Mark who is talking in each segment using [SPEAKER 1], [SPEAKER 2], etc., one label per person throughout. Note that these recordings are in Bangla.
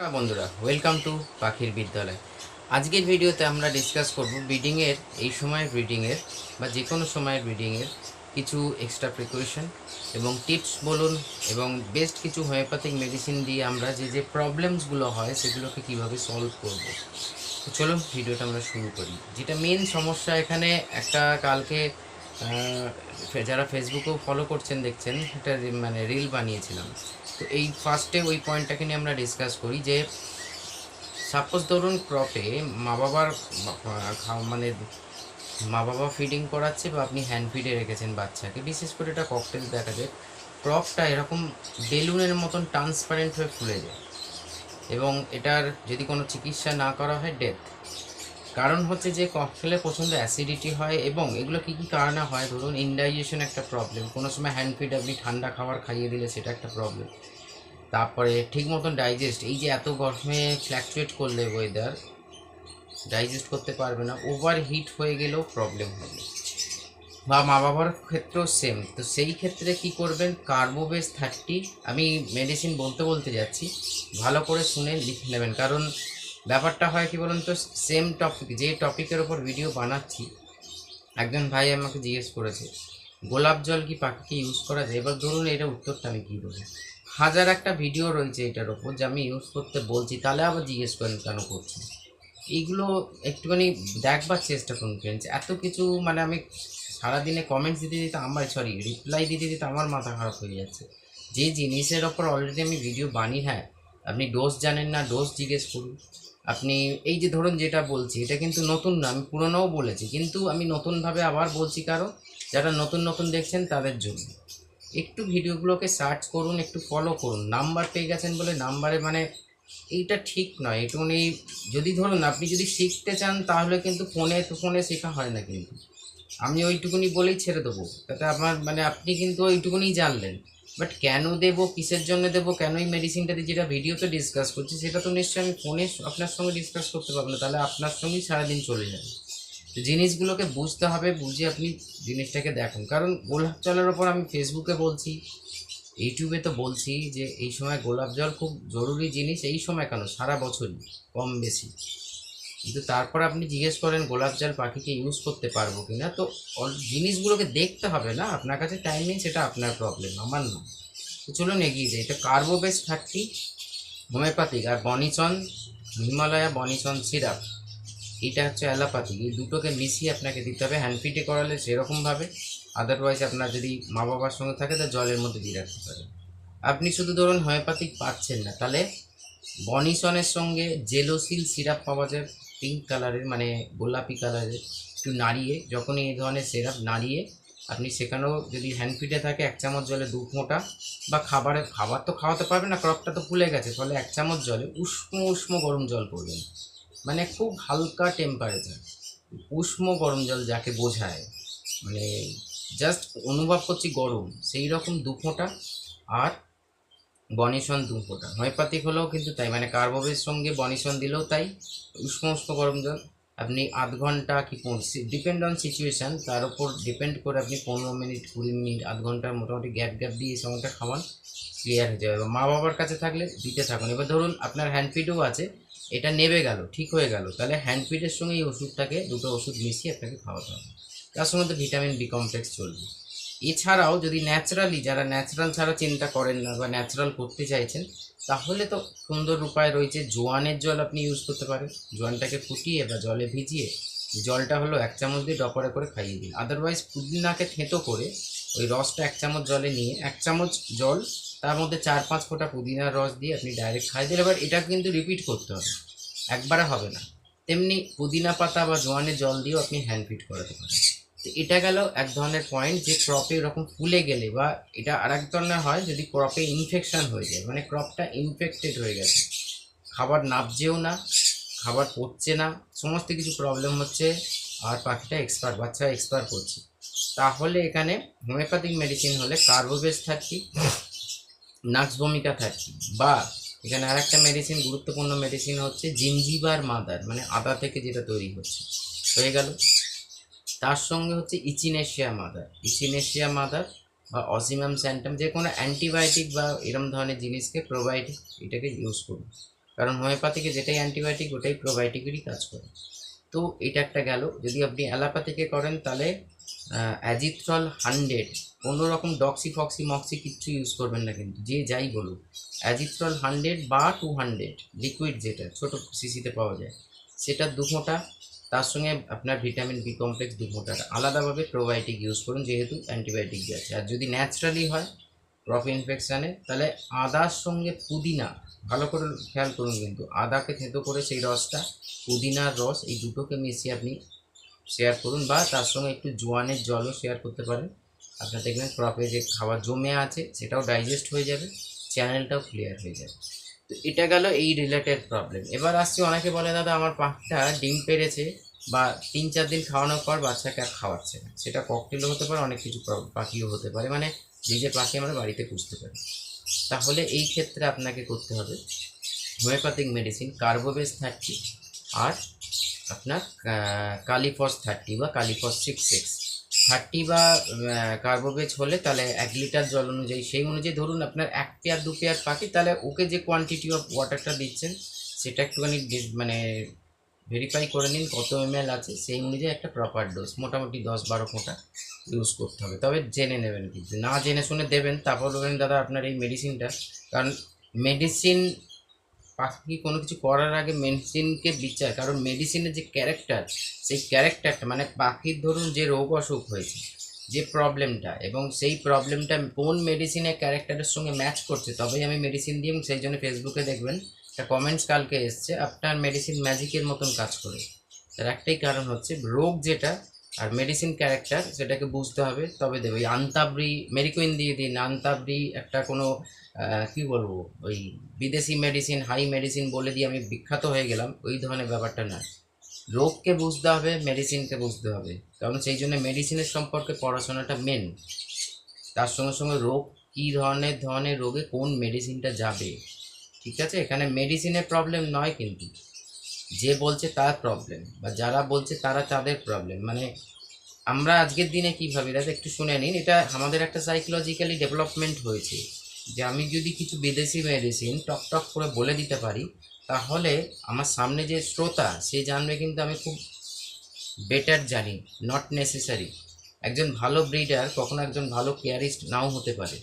[SPEAKER 1] নমস্কার বন্ধুরা ওয়েলকাম টু পাখির বিদ্যালয়। আজকের ভিডিওতে আমরা ডিসকাস করব ব্রিডিংয়ের এই সময়ের ব্রিডিংয়ের বা যে কোনো সময়ের ব্রিডিংয়ের কিছু এক্সট্রা প্রিকশন এবং টিপস বলুন এবং বেস্ট কিছু হোমিওপ্যাথিক মেডিসিন দিয়ে আমরা যে যে প্রবলেমসগুলো হয় সেগুলোকে কীভাবে সলভ করব। তো চলুন ভিডিওটা আমরা শুরু করি। যেটা মেন সমস্যা এখানে একটা কালকে যারা ফেসবুকেও ফলো করছেন, দেখছেন, একটা মানে রিল বানিয়েছিলাম। তো এই ফার্স্টে ওই পয়েন্টটাকে নিয়ে আমরা ডিসকাস করি যে সাপোজ ধরুন ক্রপে মা বাবার মানে মা বাবা ফিডিং করাচ্ছে বা আপনি হ্যান্ড ফিডে রেখেছেন বাচ্চাকে, বিশেষ করে এটা ককটেল দেখা যায় ক্রপটা এরকম বেলুনের মতন ট্রান্সপারেন্ট হয়ে ফুলে যায় এবং এটার যদি কোনো চিকিৎসা না করা হয় ডেথ কারণ হচ্ছে যে ককটেলে প্রচণ্ড অ্যাসিডিটি হয় এবং এগুলো কী কী কারণে হয়? ধরুন ইনডাইজেশন একটা প্রবলেম কোনো সময় হ্যান্ড ফিড আপনি ঠান্ডা খাবার খাইয়ে দিলে সেটা একটা প্রবলেম তারপরে ঠিক মতন ডাইজেস্ট এই যে এত গরমে ফ্ল্যাকচুয়েট করলে ওয়েদার ডাইজেস্ট করতে পারবে না ওভার হিট হয়ে গেলেও প্রবলেম হবে। বা মা বাবার ক্ষেত্রেও সেম তো সেই ক্ষেত্রে কি করবেন? কার্বোবেস থার্টি আমি মেডিসিন বলতে বলতে যাচ্ছি, ভালো করে শুনে লিখে নেবেন। কারণ ব্যাপারটা হয় কি বলুন তো সেম টপিক যে টপিকের ওপর ভিডিও বানাচ্ছি, একজন ভাই আমাকে জিজ্ঞেস করেছে, গোলাপ জল কি পাখিকে ইউজ করা যায়? এবার ধরুন এটা উত্তরটা আমি কী দেবো হাজার একটা ভিডিও রয়েছে এটার ওপর যে আমি ইউজ করতে বলছি, তাহলে আবার জিজ্ঞেস করেন কেন করছি এইগুলো একটুখানি দেখবার চেষ্টা করুন ফ্রেন্ডস এত কিছু মানে আমি সারাদিনে কমেন্টস দিতে দিতে আমার সরি রিপ্লাই দিতে দিতে আমার মাথা খারাপ হয়ে যাচ্ছে। যে জিনিসের ওপর অলরেডি আমি ভিডিও বানি হ্যাঁ আপনি ডোজ জানেন না ডোজ জিজ্ঞেস করুন। আপনি এই যে ধরুন যেটা বলছি, এটা কিন্তু নতুন না, আমি পুরোনোও বলেছি, কিন্তু আমি নতুনভাবে আবার বলছি কারও, যারা নতুন নতুন দেখছেন তাদের জন্য। একটু ভিডিওগুলোকে সার্চ করুন, একটু ফলো করুন। নাম্বার পেয়ে গেছেন বলে নাম্বারে মানে এইটা ঠিক নয় একটুখানি যদি ধরুন আপনি যদি শিখতে চান তাহলে কিন্তু ফোনে তো ফোনে শেখা হয় না কিন্তু। আমি ওইটুকুনি বলেই ছেড়ে দেবো। তাতে আমার মানে আপনি কিন্তু ওইটুকুনি জানলেন। বাট কেন দেবো? কিসের জন্য দেবো? কেন এই মেডিসিনটা দিয়ে যেটা ভিডিওতে ডিসকাস করছি, সেটা তো নিশ্চয়ই আমি ফোনে আপনার সঙ্গে ডিসকাস করতে পারব না। তাহলে আপনার সঙ্গেই সারাদিন চলে যাবে। জিনিসগুলোকে বুঝতে হবে, বুঝে আপনি জিনিসটাকে দেখুন। কারণ গোলাপ জলের ওপর আমি ফেসবুকে বলছি ইউটিউবে তো বলছি যে এই সময় গোলাপ জল খুব জরুরি জিনিস, এই সময় কেন? সারা বছরই, কম বেশি। কিন্তু তারপর আপনি জিজ্ঞেস করেন, গোলাপ জল পাখিকে ইউজ করতে পারব কি না তো জিনিসগুলোকে দেখতে হবে না। আপনার কাছে টাইম নেই, সেটা আপনার প্রবলেম আমার না। তো চলুন এগিয়ে যাই। এটা কার্বোবেস থার্টি হোমিওপ্যাথিক আর বনিচন, হিমালয়া বনিচন সিরাপ এটা হচ্ছে অ্যালোপ্যাথিক এই দুটোকে মিশিয়ে আপনাকে দিতে হবে হ্যান্ড ফিটে করালে সেরকমভাবে আদারওয়াইজ আপনার যদি মা বাবার সঙ্গে থাকে, তা জলের মধ্যে দিয়ে রাখতে পারেন। আপনি শুধু ধরুন হোমিওপ্যাথিক পাচ্ছেন না, তাহলে বনিসনের সঙ্গে জেলোসিল সিরাপ পাওয়া যায়। পিঙ্ক কালারের মানে গোলাপি কালারের একটু নাড়িয়ে, যখনই এই ধরনের সিরাপ নাড়িয়ে, আপনি সেখানেও যদি হ্যান্ড ফিটে থাকে এক চামচ জলে দু ফোঁটা, বা খাবারে, খাবার তো খাওয়াতে পারবে না ক্রপটা তো ফুলে গেছে ফলে এক চামচ জলে উষ্ণ উষ্ণ গরম জল করবেন মানে খুব হালকা টেম্পারেচার উষ্ণ গরম জল যাকে বোঝায়। মানে জাস্ট অনুভব করছি গরম সেই রকম দু ফোঁটা, আর বনিশন দু ফোঁটা। হোমিওপ্যাথিক হলেও কিন্তু তাই মানে কার্বোবের সঙ্গে বনিশন দিলেও তাই। উষ্ণ উষ্ণ গরম জল। আপনি আধ ঘণ্টা কি ডিপেন্ড অন সিচুয়েশান তার উপর ডিপেন্ড করে আপনি পনেরো মিনিট, কুড়ি মিনিট, আধ ঘণ্টার মোটামুটি গ্যাপ গ্যাপ দিয়ে এই সময়টা খাওয়ান ক্লিয়ার হয়ে যাবে। মা বাবার কাছে থাকলে দিতে থাকুন। এবার ধরুন আপনার হ্যান্ড ফিডও আছে, এটা নেবে গেল, ঠিক হয়ে গেল, তাহলে হ্যান্ড ফিডের সঙ্গে এই ওষুধটাকে, দুটো ওষুধ মিশিয়ে আপনাকে খাওয়াতে হবে। তার সঙ্গে তো ভিটামিন বি কমপ্লেক্স চলবে। এছাড়াও যদি ন্যাচারালি যারা ন্যাচারাল ছাড়া চিন্তা করেন না বা ন্যাচারাল করতে চাইছেন, তাহলে তো সুন্দর উপায় রয়েছে জোয়ানের জল আপনি ইউজ করতে পারেন। জোয়ানটাকে ফুটিয়ে বা জলে ভিজিয়ে জলটা হলো এক চামচ দিয়ে ডপরে করে খাইয়ে দিন। আদারওয়াইজ পুদিনাকে থেঁতো করে ওই রসটা এক চামচ জলে নিয়ে, এক চামচ জল, তার মধ্যে চার পাঁচ ফোঁটা পুদিনার রস দিয়ে আপনি ডাইরেক্ট খাই দিলে এবার এটা কিন্তু রিপিট করতে হবে। একবারে হবে না। তেমনি পুদিনা পাতা বা জোয়ানের জল দিয়েও আপনি হ্যান্ড ফিট করাতে পারেন। তো এটা গেল এক ধরনের পয়েন্ট যে ক্রপে এরকম ফুলে গেলে বা এটা আর এক ধরনের হয় যদি ক্রপে ইনফেকশান হয়ে যায় মানে ক্রপটা ইনফেক্টেড হয়ে গেছে। খাবার নাবছেও না, খাবার পড়ছে না, সমস্ত কিছু প্রবলেম হচ্ছে আর পাখিটা এক্সপায়ার বাচ্চা এক্সপায়ার করছে। তাহলে এখানে হোমিওপ্যাথিক মেডিসিন হলে কার্বোবেস থার্টি নাক্স ভূমিকা থার্টি বা এখানে আর একটা মেডিসিন গুরুত্বপূর্ণ মেডিসিন হচ্ছে জিঞ্জিবার মাদার মানে আদা থেকে যেটা তৈরি হচ্ছে। হয়ে গেল। তার সঙ্গে হচ্ছে ইচিনেশিয়া মাদার। ইচিনেশিয়া মাদার বা অসিমাম স্যান্টাম, যে কোনো অ্যান্টিবায়োটিক বা এরম ধরনের জিনিসকে প্রোবায়োটিক এটাকে ইউজ করুন। কারণ হোমিওপ্যাথিকে যেটাই অ্যান্টিবায়োটিক, ওটাই প্রোবায়োটিকেরই কাজ করে। তো এটা একটা গেল। যদি আপনি অ্যালোপ্যাথিকে করেন, তাহলে অ্যাজিথ্রল হান্ড্রেড, কোনো রকম ডক্সি ফক্সি মক্সি কিচ্ছু ইউজ করবেন না কিন্তু, যে যাই বলুক। অ্যাজিথ্রল হান্ড্রেড বা টু হান্ড্রেড লিকুইড যেটা ছোটো সিসিতে পাওয়া যায়, সেটা দু ফোঁটা তার সঙ্গে আপনার ভিটামিন বি কমপ্লেক্স ফোঁটা আলাদাভাবে প্রোবায়োটিক ইউজ করুন, যেহেতু অ্যান্টিবায়োটিক আছে। আর যদি ন্যাচারালি হয় ক্রপ ইনফেকশানে তাহলে আদার সঙ্গে পুদিনা, ভালো করে খেয়াল করুন কিন্তু, আদাকে থেঁতো করে সেই রসটা, পুদিনার রস, এই দুটোকে মিশিয়ে আপনি শেয়ার করুন বা তার সঙ্গে একটু জোয়ানের জলও শেয়ার করতে পারেন। আপনার দেখবেন ক্রপে যে খাবার জমে আছে, সেটাও ডাইজেস্ট হয়ে যাবে চ্যানেলটাও ক্লিয়ার হয়ে যাবে। তো এটা গেল এই রিলেটেড প্রবলেম এবার আসছি, অনেকে বলে, দাদা, আমার পাখিটা ডিম পেরেছে বা তিন চার দিন খাওয়ানোর পর বাচ্চাকে আর খাওয়াচ্ছে না। সেটা ককটেলও হতে পারে, অনেক কিছু পাখিও হতে পারে। মানে নিজের পাখি আমরা বাড়িতে পুষতে পারি। তাহলে এই ক্ষেত্রে আপনাকে করতে হবে homeopathic medicine carbo veg thirty আর আপনার কালিফস থার্টি বা kali phos six six thirty বা কার্বোবেজ হলে তাহলে এক লিটার জল অনুযায়ী, সেই অনুযায়ী ধরুন আপনার এক পেয়ার, দু পেয়ার পাখি, তাহলে ওকে যে কোয়ান্টিটি অফ ওয়াটারটা দিচ্ছেন, সেটা একটুখানি মানে ভেরিফাই করে নিন কত এম আছে, সেই অনুযায়ী একটা প্রপার ডোজ মোটামুটি দশ বারো ফোঁটা ইউজ করতে হবে। তবে জেনে নেবেন কিন্তু, না জেনে শুনে দেবেন, তারপর বলবেন, দাদা, আপনার এই মেডিসিনটা কারণ মেডিসিন পাখি কোনো কিছু করার আগে মেডিসিনকে বিচার, কারণ মেডিসিনের যে ক্যারেক্টার সেই ক্যারেক্টারটা মানে পাখির ধরুন যে রোগ অসুখ হয়েছে, যে প্রবলেমটা এবং সেই প্রবলেমটা কোন মেডিসিনের ক্যারেক্টারের সঙ্গে ম্যাচ করছে, তবেই আমি মেডিসিন দিই এবং সেই জন্য ফেসবুকে দেখবেন, একটা কমেন্টস কালকে এসছে, আপনার মেডিসিন ম্যাজিকের মতন কাজ করে। তার একটাই কারণ হচ্ছে রোগ যেটা আর মেডিসিন ক্যারেক্টার সেটাকে বুঝতে হবে। তবে দেবে ওই আন্তাবরি, মেরিকুইন দিয়ে দিন, আন্তাবরি একটা কোনো কি বলব, ওই বিদেশি মেডিসিন হাই মেডিসিন বলে দিয়ে আমি বিখ্যাত হয়ে গেলাম, ওই ধরনের ব্যাপারটা না। রোগকে বুঝতে হবে মেডিসিনকে বুঝতে হবে। কারণ সেই জন্য মেডিসিনের সম্পর্কে পড়াশোনাটা মেন তার সঙ্গে সঙ্গে রোগ, কী ধরনের ধরনের রোগে কোন মেডিসিনটা যাবে? ঠিক আছে? এখানে মেডিসিনের প্রবলেম নয় কিন্তু। যে বলছে তার প্রবলেম বা যারা বলছে তারা তাদের প্রবলেম মানে আমরা আজকের দিনে কী ভাবি? দাদা, একটু শুনে নিন। এটা আমাদের একটা সাইকোলজিক্যালি ডেভেলপমেন্ট হয়েছে যে আমি যদি কিছু বিদেশি মেডিসিন টক টক করে বলে দিতে পারি, তাহলে আমার সামনে যে শ্রোতা, সে জানবে কিন্তু আমি খুব বেটার জানি নট নেসেসারি একজন ভালো ব্রিডার কখনো একজন ভালো কেয়ারিস্ট নাও হতে পারে।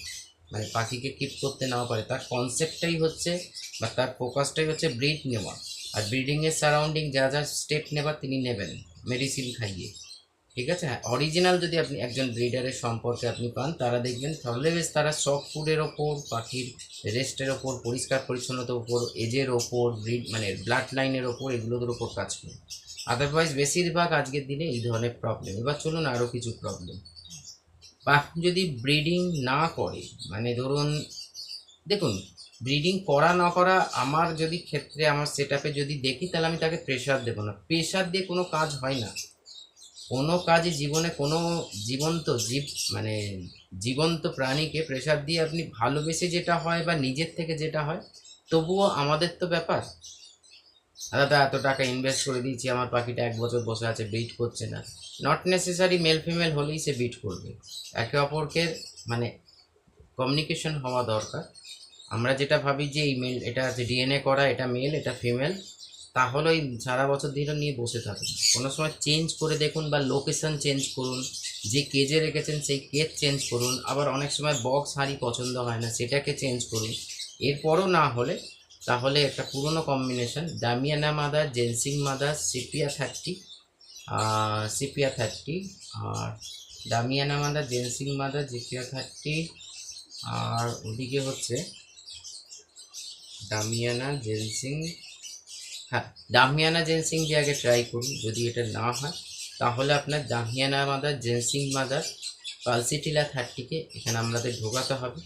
[SPEAKER 1] মানে পাখিকে কিপ করতে নাও পারে। তার কনসেপ্টটাই হচ্ছে বা তার ফোকাসটাই হচ্ছে ব্রিড নেওয়া। আর ব্রিডিংয়ের সারাউন্ডিং যা যা স্টেপ নেবার তিনি নেবেন মেডিসিন খাইয়ে। ঠিক আছে? হ্যাঁ অরিজিনাল যদি আপনি একজন ব্রিডারের সম্পর্কে আপনি পান, তারা দেখবেন বেশ তারা সফট ফুডের ওপর, পাখির রেস্টের ওপর, পরিষ্কার পরিচ্ছন্নতার ওপর, এজের ওপর ব্রিড মানে ব্লাড লাইনের ওপর এগুলোর ওপর কাজ করে। আদারওয়াইজ বেশিরভাগ আজকের দিনে এই ধরনের প্রবলেম এবার চলুন আরও কিছু প্রবলেম পাখি যদি ব্রিডিং না করে মানে ধরুন, দেখুন ব্রিডিং করা না করা, আমার যদি ক্ষেত্রে, আমার সেট যদি দেখি, তাহলে আমি তাকে প্রেশার দেবো না। প্রেশার দিয়ে কোনো কাজ হয় না। কোনো কাজে জীবনে, কোনো জীবন্ত জীব মানে জীবন্ত প্রাণীকে প্রেশার দিয়ে আপনি ভালোবেসে যেটা হয় বা নিজের থেকে যেটা হয়, তবুও আমাদের তো ব্যাপার। দাদা, এত টাকা ইনভেস্ট করে দিয়েছি, আমার পাখিটা এক বছর বসে আছে বিট করছে না। নট নেসেসারি মেল ফিমেল হলেই সে বিট করবে। একে অপরকে মানে কমিউনিকেশন হওয়া দরকার। আমরা যেটা ভাবি যে এই মেল এটা আছে ডিএনএ করা, এটা মেল এটা ফিমেল তাহলে ওই সারা বছর ধরে নিয়ে বসে থাকুন। কোনো সময় চেঞ্জ করে দেখুন বা লোকেশন চেঞ্জ করুন, যে কেজে রেখেছেন সেই কেজ চেঞ্জ করুন, আবার অনেক সময় বক্স হাঁড়ি পছন্দ হয় না, সেটাকে চেঞ্জ করুন। এরপরও না হলে তাহলে একটা পুরনো combination damiana mother ginseng mother sepia thirty sepia thirty আর damiana mother ginseng mother sepia thirty আর ওদিকে হচ্ছে ডামিয়ানা জেন্সিং হ্যাঁ ডামিয়ানা জেন্সিং দিয়ে আগে ট্রাই করুন, যদি এটা না হয়। তাহলে আপনার damiana mother ginseng mother pulsatilla থার্টিকে এখানে আমাদের ঢোকাতে হবে।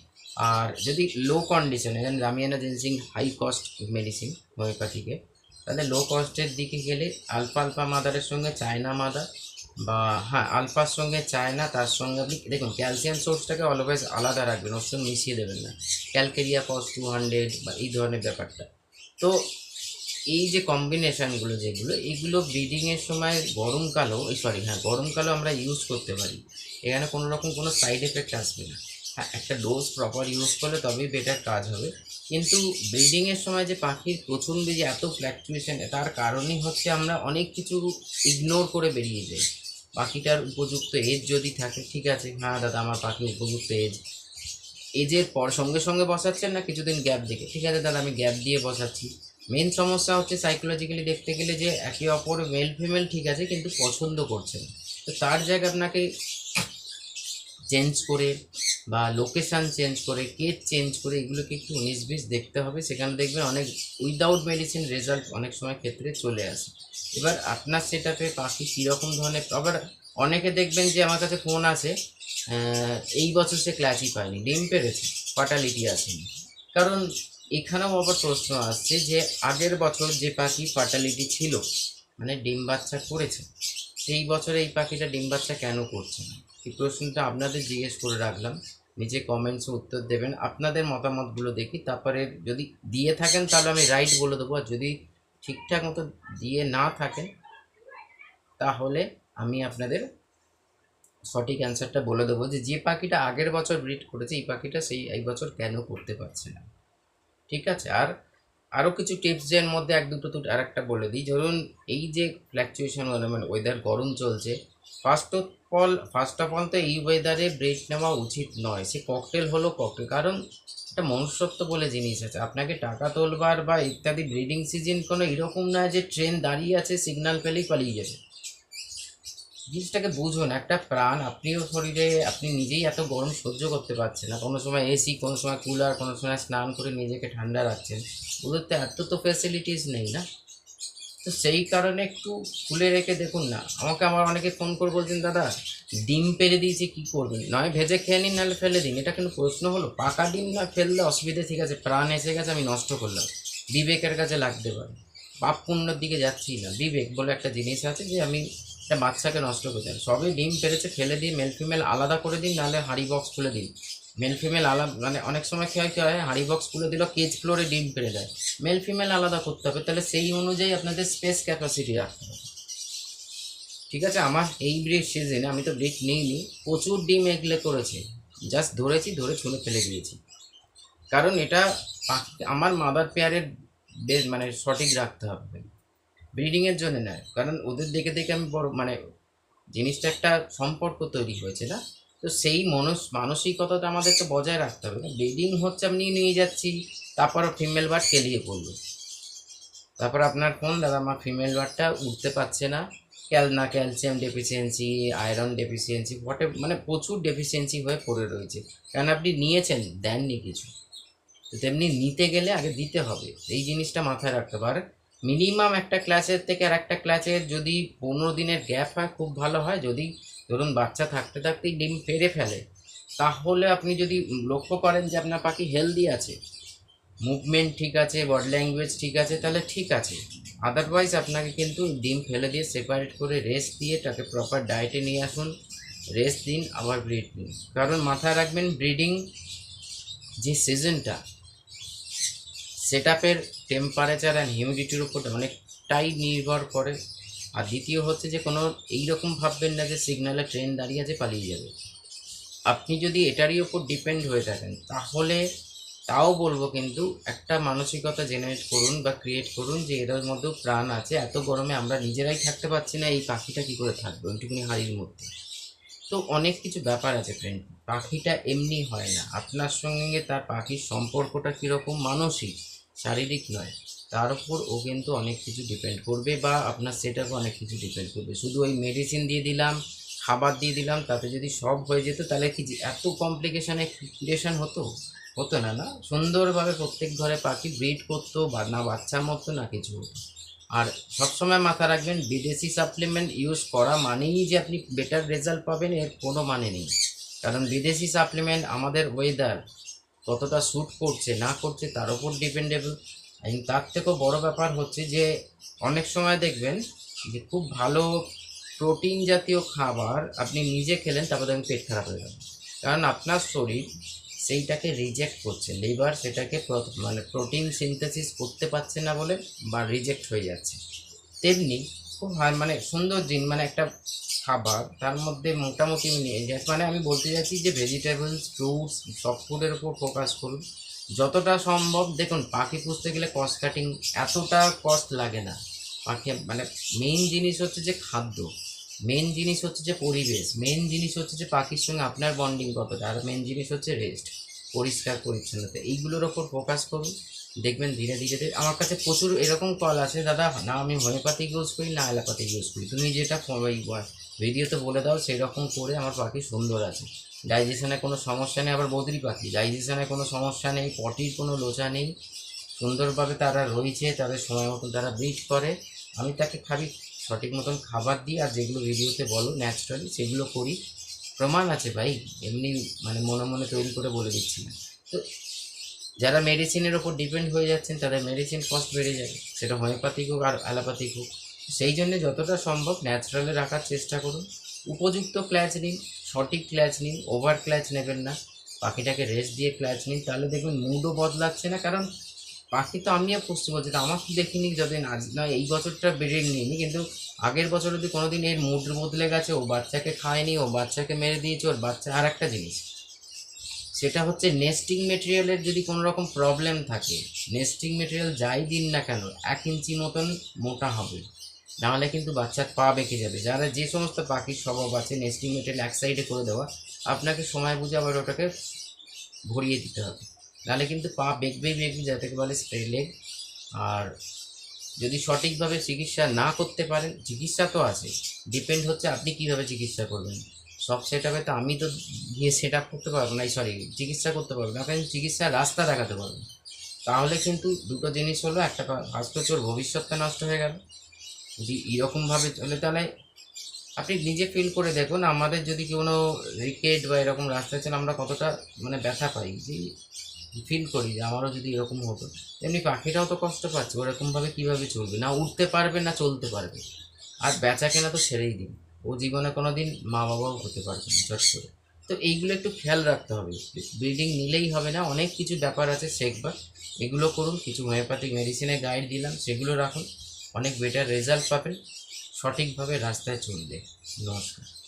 [SPEAKER 1] আর যদি লো কন্ডিশন এখানে damiana ginseng high cost medicine হোমিওপ্যাথিকে তাহলে লো কস্টের দিকে গেলে আলফা আলফা মাদারের সঙ্গে চায়না মাদার বা হ্যাঁ আলফার সঙ্গে চায় না, তার সঙ্গে আপনি, দেখুন ক্যালসিয়াম সোর্সটাকে অলওয়েজ আলাদা রাখবেন ওর সঙ্গে মিশিয়ে দেবেন না। ক্যালকেরিয়া কস টু হান্ড্রেড বা এই ধরনের ব্যাপারটা। তো এই যে কম্বিনেশানগুলো যেগুলো, এগুলো ব্রিডিংয়ের সময় গরমকালেও সরি হ্যাঁ গরমকালেও আমরা ইউজ করতে পারি। এখানে কোনো রকম কোনো সাইড এফেক্ট আসবে না। হ্যাঁ একটা ডোজ প্রপার ইউজ করলে তবেই বেটার কাজ হবে। কিন্তু ব্রিডিংয়ের সময় যে পাখির প্রচণ্ড যে এত ফ্ল্যাকচুয়েশন তার কারণই হচ্ছে আমরা অনেক কিছু ইগনোর করে বেরিয়ে যাই। পাখিটার উপযুক্ত এজ যদি থাকে, ঠিক আছে। হ্যাঁ দাদা, আমার পাখি উপযুক্ত এজ এজের পর সঙ্গে সঙ্গে বসাচ্ছেন না কিছুদিন গ্যাপ দেখে? ঠিক আছে, দাদা, আমি গ্যাপ দিয়ে বসাচ্ছি। মেন সমস্যা হচ্ছে সাইকোলজিক্যালি দেখতে গেলে যে একে অপর মেল ফিমেল ঠিক আছে, কিন্তু পছন্দ করছেন তো তার জায়গায় আপনাকে চেঞ্জ করে বা লোকেশান চেঞ্জ করে কেট চেঞ্জ করে এগুলোকে একটু উনিশ বিশ দেখতে হবে। সেখানে দেখবেন অনেক উইদাউট মেডিসিন রেজাল্ট অনেক সময় ক্ষেত্রে চলে আসে। এবার আপনার সেট আপে পাখি কীরকম ধরনের, আবার অনেকে দেখবেন যে আমার কাছে ফোন আছে এই বছর সে ক্লাসই পায়নি ডিম পেরেছে ফার্টালিটি আসেনি কারণ এখানেও আবার প্রশ্ন আসছে যে আগের বছর যে পাখি ফার্টালিটি ছিল মানে ডিম বাচ্চা করেছে, সেই বছরে এই পাখিটা ডিম বাচ্চা কেন করছে না? এই প্রশ্নটা আপনাদের জিজ্ঞেস করে রাখলাম নিচে কমেন্টসে উত্তর দেবেন, আপনাদের মতামতগুলো দেখি, তারপরে যদি দিয়ে থাকেন তাহলে আমি রাইট বলে দেবো, আর যদি ঠিকঠাক মতো দিয়ে না থাকেন, তাহলে আমি আপনাদের সঠিক অ্যান্সারটা বলে দেবো যে যে পাখিটা আগের বছর ব্রিড করেছে, এই পাখিটা সেই এই বছর কেন করতে পারছে না। ঠিক আছে? আর আরও কিছু টিপসের মধ্যে এক দুটো তো আর একটা বলে দিই। ধরুন, এই যে ফ্ল্যাকচুয়েশন মানে ওয়েদার গরম চলছে first of all first of all তো এই ওয়েদারে ব্রেক নেওয়া উচিত নয়। সে ককটেল হলো ককটেল কারণ একটা মনুষ্যত্ব বলে জিনিস আছে। আপনাকে টাকা তোলবার বা ইত্যাদি ব্রিডিং সিজন কোনো এরকম না যে ট্রেন দাঁড়িয়ে আছে সিগনাল পেলেই পালিয়ে যাবে। জিনিসটাকে বুঝুন, একটা প্রাণ আপনিও শরীরে, আপনি নিজেই এত গরম সহ্য করতে পারছেন না। কোনো সময় এসি কোনো সময় কুলার কোনো সময় স্নান করে নিজেকে ঠান্ডা রাখছেন। ওদের তো এত তো ফ্যাসিলিটিস নেই না? তো সেই কারণে একটু খুলে রেখে দেখুন না। আমাকে আমার অনেকে ফোন করে বলছেন, দাদা, ডিম পেরে দিয়েছি, কী করবেন? নয়, ভেজে খেয়ে নিন, নাহলে ফেলে দিন। এটা কিন্তু প্রশ্ন হলো? পাকা ডিম না ফেললে অসুবিধা, ঠিক আছে, প্রাণ এসে গেছে, আমি নষ্ট করলাম। বিবেকের কাছে লাগতে পারে। পাপ পুণ্যর দিকে যাচ্ছি না। বিবেক বলে একটা জিনিস আছে যে, আমি একটা বাচ্চাকে নষ্ট করতে সবই ডিম পেরেছে, ফেলে দিন মেল ফিমেল আলাদা করে দিন, নাহলে হাঁড়ি বক্স খুলে দিন। মেল ফিমেল আলাদা মানে অনেক সময় কী হয় কী হয়, হাঁড়ি বক্স খুলে দিল কেজ ফ্লোরে ডিম পেরে দেয় মেল ফিমেল আলাদা করতে হবে, তাহলে সেই অনুযায়ী আপনাদের স্পেস ক্যাপাসিটি রাখতে হবে। ঠিক আছে? আমার এই ব্রিড সিজনে আমি তো ব্রিড নিইনি, প্রচুর ডিম এগলে করেছে। জাস্ট ধরেছি, ধরে ছুঁড়ে ফেলে দিয়েছি। কারণ এটা আমার মাদার পেয়ারের বেশ মানে সঠিক রাখতে হবে। ব্রিডিংয়ের জন্য নয়। কারণ ওদের দেখে দেখে আমি বড় মানে জিনিসটা একটা সম্পর্ক তৈরি হয়েছে না? তো সেই মনস, মানসিকতাটা আমাদের তো বজায় রাখতে হবে। না ব্রিডিং হচ্ছে আপনি নিয়ে যাচ্ছি, তারপর ফিমেল বার্ড কেলিয়ে পড়ল তারপর আপনার ফোন, দাদা, আমার ফিমেল বার্ডটা উঠতে পারছে না। ক্যাল, না ক্যালসিয়াম ডেফিসিয়েন্সি, আয়রন ডেফিসিয়েন্সি হোয়াটে মানে প্রচুর ডেফিসিয়েন্সি হয়ে পড়ে রয়েছে। কারণ আপনি নিয়েছেন? দেননি কিছু। তো তেমনি নিতে গেলে আগে দিতে হবে। এই জিনিসটা মাথায় রাখতে পারে মিনিমাম একটা ক্লাসের থেকে আর একটা ক্লাসের যদি পনেরো দিনের গ্যাপ হয়, খুব ভালো হয়। যদি ধরুন বাচ্চা থাকতে থাকতেই ডিম পেরে ফেলে, তাহলে আপনি যদি লক্ষ্য করেন যে আপনার পাখি হেলদি আছে মুভমেন্ট ঠিক আছে বডি ল্যাঙ্গুয়েজ ঠিক আছে, তাহলে ঠিক আছে। আদারওয়াইজ আপনাকে কিন্তু ডিম ফেলে দিয়ে সেপারেট করে রেস্ট দিয়ে তাকে প্রপার ডায়েটে নিয়ে আসুন রেস্ট দিন, আবার ব্রিড দিন। কারণ মাথায় রাখবেন ব্রিডিং যে সিজনটা সেট আপের টেম্পারেচার অ্যান্ড হিউমিডিটির উপর অনেকটাই নির্ভর করে। আর দ্বিতীয় হচ্ছে যে কোনো এইরকম ভাববেন না যে সিগন্যালে ট্রেন দাঁড়িয়ে আছে, পালিয়ে যাবে। আপনি যদি এটারই ওপর ডিপেন্ড হয়ে থাকেন, তাহলে তাও বলব কিন্তু একটা মানসিকতা জেনারেট করুন বা ক্রিয়েট করুন যে এদের মধ্যেও প্রাণ আছে, এত গরমে আমরা নিজেরাই থাকতে পারছি না, এই পাখিটা কী করে থাকবে? ওইটুকুনি হাড়ির মধ্যে। তো অনেক কিছু ব্যাপার আছে ফ্রেন্ড পাখিটা এমনি হয় না। আপনার সঙ্গে তার পাখির সম্পর্কটা কীরকম? মানসিক, শারীরিক নয়। তার উপর ও কিন্তু অনেক কিছু ডিপেন্ড করবে বা আপনার সেটাকে অনেক কিছু ডিপেন্ড করবে। শুধু ওই মেডিসিন দিয়ে দিলাম, খাবার দিয়ে দিলাম, তাতে যদি সব হয়ে যেত তাহলে কি এত কমপ্লিকেশানে ক্রিয়েশন হতো? হতো না না? সুন্দরভাবে প্রত্যেক ঘরে পাখি ব্রিড করতো, বা না বাচ্চার মতো না কিছু হতো। আর সবসময় মাথা রাখবেন, বিদেশি সাপ্লিমেন্ট ইউজ করা মানেই যে আপনি বেটার রেজাল্ট পাবেন, এর কোনো মানে নেই। কারণ বিদেশি সাপ্লিমেন্ট আমাদের ওয়েদার কতটা শ্যুট করছে, না করছে, তার উপর ডিপেন্ডেবল তার থেকেও বড় ব্যাপার হচ্ছে যে, অনেক সময় দেখবেন যে খুব ভালো প্রোটিন জাতীয় খাবার আপনি নিজে খেলেন, তারপর দেখবেন পেট খারাপ হয়ে গেল কারণ আপনার শরীর সেইটাকে রিজেক্ট করছে। লিভার সেটাকে মানে প্রোটিন সিনথেসিস করতে পারছে না বলে বা রিজেক্ট হয়ে যাচ্ছে। তেমনি খুব মানে সুন্দর জিন মানে একটা খাবার, তার মধ্যে মোটামুটি মানে আমি বলতে যাচ্ছি যে ভেজিটেবলস ফ্রুটস সব ফুডের উপর ফোকাস করুন। যতটা সম্ভব, দেখুন, পাখি পুষতে গেলে কস্ট কাটিং এতটা কস্ট লাগে না। পাখি মানে মেইন জিনিস হচ্ছে যে খাদ্য মেন জিনিস হচ্ছে যে পরিবেশ মেন জিনিস হচ্ছে যে পাখির সঙ্গে আপনার বন্ডিং কতটা, আর মেন জিনিস হচ্ছে রেস্ট পরিষ্কার, পরিচ্ছন্নতা, এইগুলোর ওপর ফোকাস করুন। দেখবেন ধীরে ধীরে আমার কাছে প্রচুর এরকম কল আছে দাদা, না, আমি হোমিওপ্যাথিক ইউজ করি, না, অ্যালোপ্যাথিক ইউজ করি। তুমি যেটা ভিডিওতে বলে দাও সেই রকম করে আমার পাখি সুন্দর আছে। ডাইজেশনে কোনো সমস্যা নেই, আবার বদ্রি পাখি ডাইজেশনে কোনো সমস্যা নেই, পটির কোনো লোচা নেই। সুন্দরভাবে তারা রয়েছে, তাদের সময় মতন তারা ব্রিজ করে। আমি তাকে খাবি সঠিক মতন খাবার দিই, আর যেগুলো ভিডিওতে বলো, ন্যাচারালি সেগুলো করি। প্রমাণ আছে ভাই, এমনি মানে মনে মনে তৈরি করে বলে দিচ্ছি না। তো যারা মেডিসিনের ওপর ডিপেন্ড হয়ে যাচ্ছেন তাদের মেডিসিন কস্ট বেড়ে যাবে। সেটা হোমিওপ্যাথিক হোক আর অ্যালোপ্যাথিক হোক। সেই জন্য যতটা সম্ভব ন্যাচারালে রাখার চেষ্টা করুন। উপযুক্ত ক্ল্যাচ নিন, সঠিক ক্ল্যাচ নিন, ওভার ক্ল্যাচ নেবেন না। পাখিটাকে রেস্ট দিয়ে ক্ল্যাচ নিন, তাহলে দেখবেন মুডও বদলাচ্ছে না, কারণ পাখি তো আমিও পুষতে বলছি আমার তো দেখিনি যতদিন আজ নয় এই বছরটা বেড়ে নিইনি, কিন্তু আগের বছর যদি কোনোদিন এর মুড বদলে গেছে, ও বাচ্চাকে খায়নি, ও বাচ্চাকে মেরে দিয়েছে, ওর বাচ্চা আর একটা জিনিস। সেটা হচ্ছে নেস্টিং মেটেরিয়ালের যদি কোনো রকম প্রবলেম থাকে নেস্টিং মেটেরিয়াল যাই দিন না কেন, এক ইঞ্চি মতন মোটা হবে। নাহলে কিন্তু বাচ্চার পা বেঁকে যাবে? যারা যে সমস্ত পাখির স্বভাব আছে নেস্টিং মেটেরিয়াল এক সাইডে করে দেওয়া, আপনাকে সময় বুঝে আবার ওটাকে ভরিয়ে দিতে হবে। নাহলে কিন্তু পা বেঁকবেই বেঁকবে যাতে বলে স্প্রে লেগ আর যদি সঠিকভাবে চিকিৎসা না করতে পারেন, চিকিৎসা তো আছে ডিপেন্ড হচ্ছে আপনি কীভাবে চিকিৎসা করবেন। সব সেট আপে তো আমি তো গিয়ে সেট আপ করতে পারব না সরি চিকিৎসা করতে পারব না। কারণ চিকিৎসার রাস্তা দেখাতে পারব তাহলে কিন্তু দুটো জিনিস হলো, একটা ওর ভবিষ্যৎটা নষ্ট হয়ে গেল যদি এরকমভাবে চলে, তাহলে আপনি নিজে ফিল করে দেখুন, আমাদের যদি কোনো রিকেট বা এরকম রাস্তা চলে আমরা কতটা মানে ব্যথা পাই, যে ফিল করি যে আমারও যদি এরকম হতো। তেমনি পাখিটাও তো কষ্ট পাচ্ছে ওরকমভাবে কীভাবে চলবে? না উঠতে পারবে, না চলতে পারবে। আর বেচা কেনা তো ছেড়েই দিন। ও জীবনে কোনো দিন মা বাবাও হতে পারবে চট করে। তো এইগুলো একটু খেয়াল রাখতে হবে। ব্রিডিং নিলেই হবে না, অনেক কিছু ব্যাপার আছে, শেখবার। এগুলো করুন, কিছু হোমিওপ্যাথিক মেডিসিনে গাইড দিলাম, সেগুলো রাখুন। অনেক বেটার রেজাল্ট পাবেন সঠিকভাবে রাস্তায় চলবে। নমস্কার।